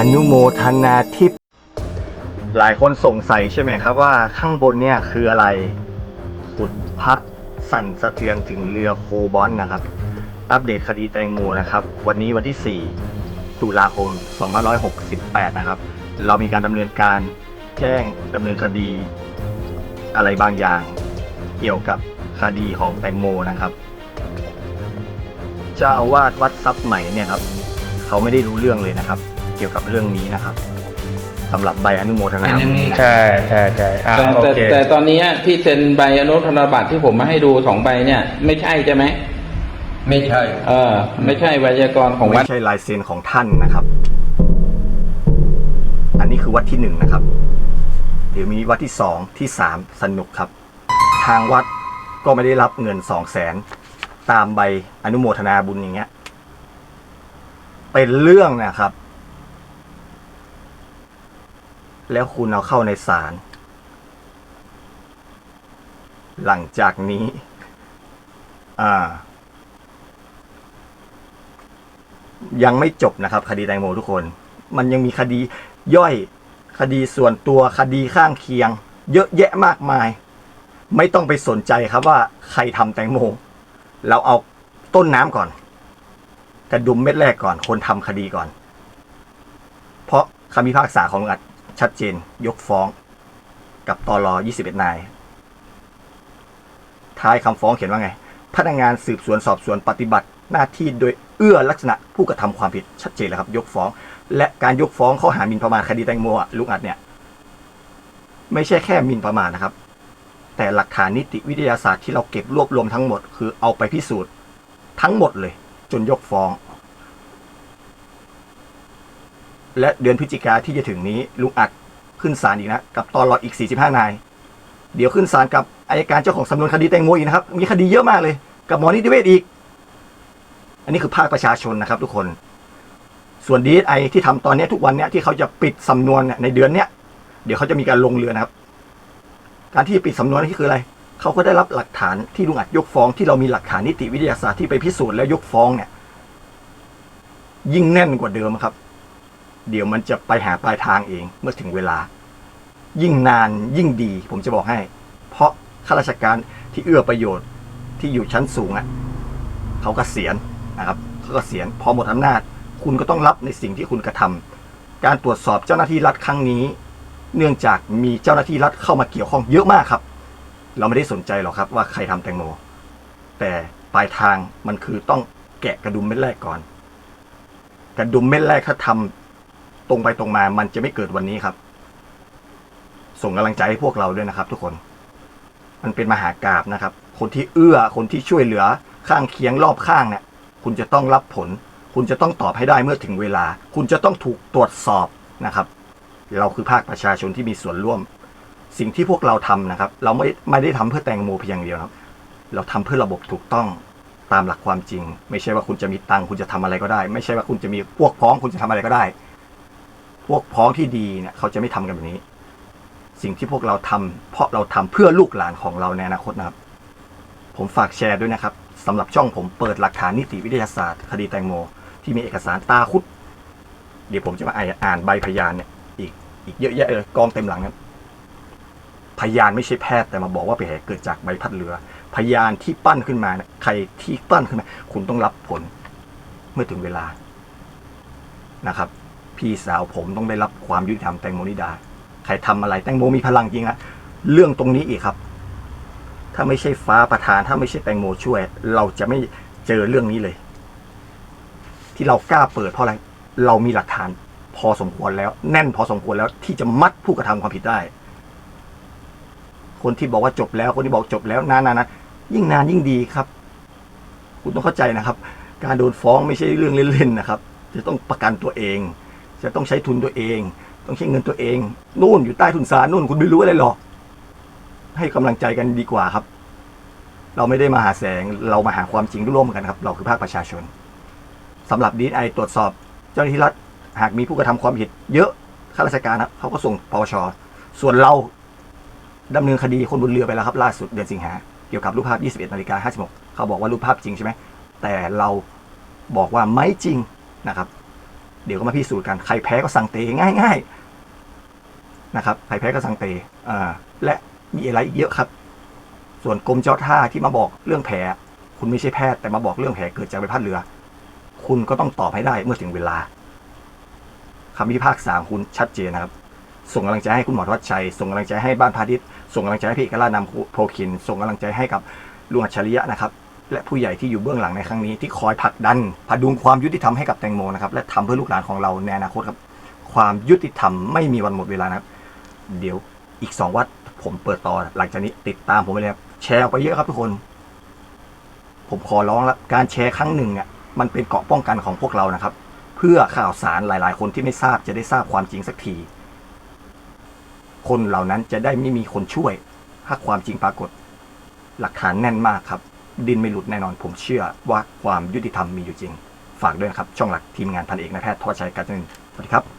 อนุโมทนาทิพย์หลายคนสงสัยใช่ไหมครับว่าข้างบนเนี่ยคืออะไรสุดพัดสั่นสะเทือนถึงเรือโคบอลนะครับ อัปเดตคดีแตงโมนะครับ วันนี้วันที่ 4 ตุลาคม 2568 นะครับ เรามีการดำเนินการแจ้งดำเนินคดี อะไรบางอย่าง เกี่ยวกับคดีของแตงโมนะครับเจ้าอาวาสวัดทรัพย์ใหม่เนี่ยครับ เขาไม่ได้รู้เรื่องเลยนะครับ เกี่ยวกับเรื่องนี้นะครับสำหรับใบอนุโมทนาอันนี้ใช่ใช่ใช่อะแต่โอแต่เคแต่ตอนนี้ที่เซ็นใบอนุธนบัตรที่ผมมาให้ดูสองใบเนี่ย ไม่ใช่ใช่ไหมไม่ใช่ เออ ไม่ใช่ไวยากรณ์ของวัไม่ดใช่ลายเซ็นของท่านนะครับ อันนี้คือวัดที่หนึ่งนะครับ เดี๋ยวมีวัดที่สองที่สามสนุกครับ ทางวัดก็ไม่ได้รับเงินสองแสนตามใบอนุโมทนาบุญอย่างเงี้ย เป็นเรื่องนะครับ แล้วคุณเอาเข้าในศาล หลังจากนี้ อ่า ยังไม่จบนะครับ คดีแตงโมทุกคน มันยังมีคดีย่อย คดีส่วนตัว คดีข้างเคียง เยอะแยะมากมาย ไม่ต้องไปสนใจครับว่าใครทำแตงโม เราเอาต้นน้ำก่อนกระดุมเม็ดแรกก่อน คนทำคดีก่อน เพราะคำพิพากษาของอัด ชัดเจนยกฟ้องกับตอรอ21 นาย ท้ายคำฟ้องเขียนว่าไง พนักงานสืบสวนสอบสวนปฏิบัติหน้าที่โดยเอื้อลักษณะผู้กระทำความผิดชัดเจนแล้วครับ ยกฟ้อง และการยกฟ้องข้อหาหมิ่นประมาทคดีแตงโมลุงอัดเนี่ย ไม่ใช่แค่หมิ่นประมาทนะครับ แต่หลักฐานนิติวิทยาศาสตร์ที่เราเก็บรวบรวมทั้งหมด คือเอาไปพิสูจน์ทั้งหมดเลย จนยกฟ้อง และเดือนพฤศจิกาที่จะถึงนี้ลุงอัดขึ้นศาลอีกนะกับตอนรออีก 45 นาย เดี๋ยวขึ้นศาลกับอายการเจ้าของสำนวนคดีแตงโมอีกนะครับ มีคดีเยอะมากเลย กับหมอนิติเวชอีก อันนี้คือภาคประชาชนนะครับ ทุกคน ส่วนดีไอที่ทำตอนนี้ทุกวันเนี้ยที่เขาจะปิดสำนวนเนี่ยในเดือนเนี้ยเดี๋ยวเขาจะมีการลงเรือนะครับ การที่ปิดสำนวนนี่คืออะไรเขาก็ได้รับหลักฐานที่ลุงอัดยกฟ้องที่เรามีหลักฐานนิติวิทยาศาสตร์ที่ไปพิสูจน์แล้วยกฟ้องเนี่ย ยิ่งแน่นกว่าเดิมครับ เดี๋ยวมันจะไปหาปลายทางเองเมื่อถึงเวลา ยิ่งนานยิ่งดี ผมจะบอกให้ เพราะข้าราชการที่เอื้อประโยชน์ที่อยู่ชั้นสูงอะเขากเกษียณนะครับเขากเกษียณพอหมดอำนาจ คุณก็ต้องรับในสิ่งที่คุณกระทำการตรวจสอบเจ้าหน้าที่รัฐครั้งนี้ เนื่องจากมีเจ้าหน้าที่รัฐเข้ามาเกี่ยวข้องเยอะมากครับ เราไม่ได้สนใจหรอกครับ ว่าใครทำแตงโม แต่ปลายทางมันคือต้องแกะกระดุมเม็ดแรกก่อน กระดุมเม็ดแรกถ้าทำ ตรงไปตรงมามันจะไม่เกิดวันนี้ครับ ส่งกำลังใจให้พวกเราด้วยนะครับ ทุกคน มันเป็นมหากราบนะครับ คนที่เอื้อคนที่ช่วยเหลือข้างเคียงรอบข้างเนี่ยคุณจะต้องรับผล คุณจะต้องตอบให้ได้เมื่อถึงเวลา คุณจะต้องถูกตรวจสอบนะครับ เราคือภาคประชาชนที่มีส่วนร่วม สิ่งที่พวกเราทำนะครับ เราไม่ไม่ได้ทำเพื่อแตงโมเพียงเดียวครับ เราทำเพื่อระบบถูกต้องตามหลักความจริง ไม่ใช่ว่าคุณจะมีตังค์คุณจะทำอะไรก็ได้ ไม่ใช่ว่าคุณจะมีพวกพ้องคุณจะทำอะไรก็ได้ พวกพ้องที่ดีเนี่ยเขาจะไม่ทำกันแบบนี้ สิ่งที่พวกเราทำเพราะเราทำเพื่อลูกหลานของเราในอนาคตนะครับ ผมฝากแชร์ด้วยนะครับสำหรับช่องผมเปิดหลักฐานนิติวิทยาศาสตร์ คดีแตงโม ที่มีเอกสารตาคุด เดี๋ยวผมจะมาอ่านใบพยานเนี่ยอีกอีกเยอะแยะเลยกองเต็มหลังครับพยานไม่ใช่แพทย์แต่มาบอกว่าเป็นเหตุเกิดจากใบพัดเรือ พยานที่ปั้นขึ้นมาเนี่ยใครที่ปั้นขึ้นมา คุณต้องรับผลเมื่อถึงเวลานะครับ พี่สาวผมต้องได้รับความยุติธรรมแตงโมนิดา ใครทำอะไรแตงโมมีพลังจริงนะเรื่องตรงนี้อีกครับ ถ้าไม่ใช่ฟ้าประธาน ถ้าไม่ใช่แตงโมช่วย เราจะไม่เจอเรื่องนี้เลย ที่เรากล้าเปิดเพราะอะไร เรามีหลักฐานพอสมควรแล้ว แน่นพอสมควรแล้วที่จะมัดผู้กระทำความผิดได้ คนที่บอกว่าจบแล้ว คนที่บอกจบแล้วนานๆนะยิ่งนานยิ่งดีครับ คุณต้องเข้าใจนะครับ การโดนฟ้องไม่ใช่เรื่องเล่นๆนะครับ จะต้องประกันตัวเอง จะต้องใช้ทุนตัวเอง ต้องใช้เงินตัวเอง นู่นอยู่ใต้ทุนศาลนู่นคุณไม่รู้อะไรหรอก ให้กำลังใจกันดีกว่าครับ เราไม่ได้มาหาแสงเรามาหาความจริงร่วมกันครับ เราคือภาคประชาชนสำหรับดีไอตรวจสอบ เจ้าหน้าที่รัฐหากมีผู้กระทำความผิด เยอะข้าราชการครับเขาก็ส่งปปชส่วนเราดำเนินคดีคนบนเรือไปแล้วครับ ล่าสุดเดือนสิงหาเกี่ยวกับรูปภาพ 21นาฬิกา56เขาบอกว่ารูปภาพจริงใช่ไหมแต่เราบอกว่าไม่จริงนะครับ เดี๋ยวก็มาพิสูจน์กันใครแพ้ก็สั่งเตะง่ายๆนะครับใครแพ้ก็สั่งเตะอ่าและมีอะไรอีกเยอะครับ ส่วนกรมเจ้าท่าที่มาบอกเรื่องแผลคุณไม่ใช่แพทย์แต่มาบอกเรื่องแผลเกิดจากใบพัดเรือ คุณก็ต้องตอบให้ได้เมื่อถึงเวลาคำพิพากษาคุณชัดเจนนะครับ ส่งกำลังใจให้คุณหมอทวัชชัย ส่งกำลังใจให้บ้านพาณิชย์ส่งกำลังใจให้พี่เอกรานำโพคิน ส่งกำลังใจให้กับลุงอัจฉริยะนะครับ และผู้ใหญ่ที่อยู่เบื้องหลังในครั้งนี้ที่คอยผลักดันพดุงความยุติธรรมให้กับแตงโมนะครับและทำเพื่อลูกหลานของเราในอนาคตครับ ความยุติธรรมไม่มีวันหมดเวลานะครับ เดี๋ยวอีกสองวัดผมเปิดต่อหลังจากนี้ติดตามผมไปเลยครับแชร์ออกไปเยอะครับทุกคน ผมขอร้องแล้วการแชร์ครั้งหนึ่งอะมันเป็นเกราะป้องกันของพวกเรานะครับ เพื่อข่าวสารหลาย ๆ คนที่ไม่ทราบจะได้ทราบความจริงสักที คนเหล่านั้นจะได้ไม่มีคนช่วย ถ้าความจริงปรากฏ หลักฐานแน่นมากครับ ดินไม่หลุดแน่นอน ผมเชื่อว่าความยุติธรรมมีอยู่จริง ฝากด้วยนะครับ ช่องหลักทีมงานพันเอกนายแพทย์ทวชัยกาจจนินสวัสดีครับ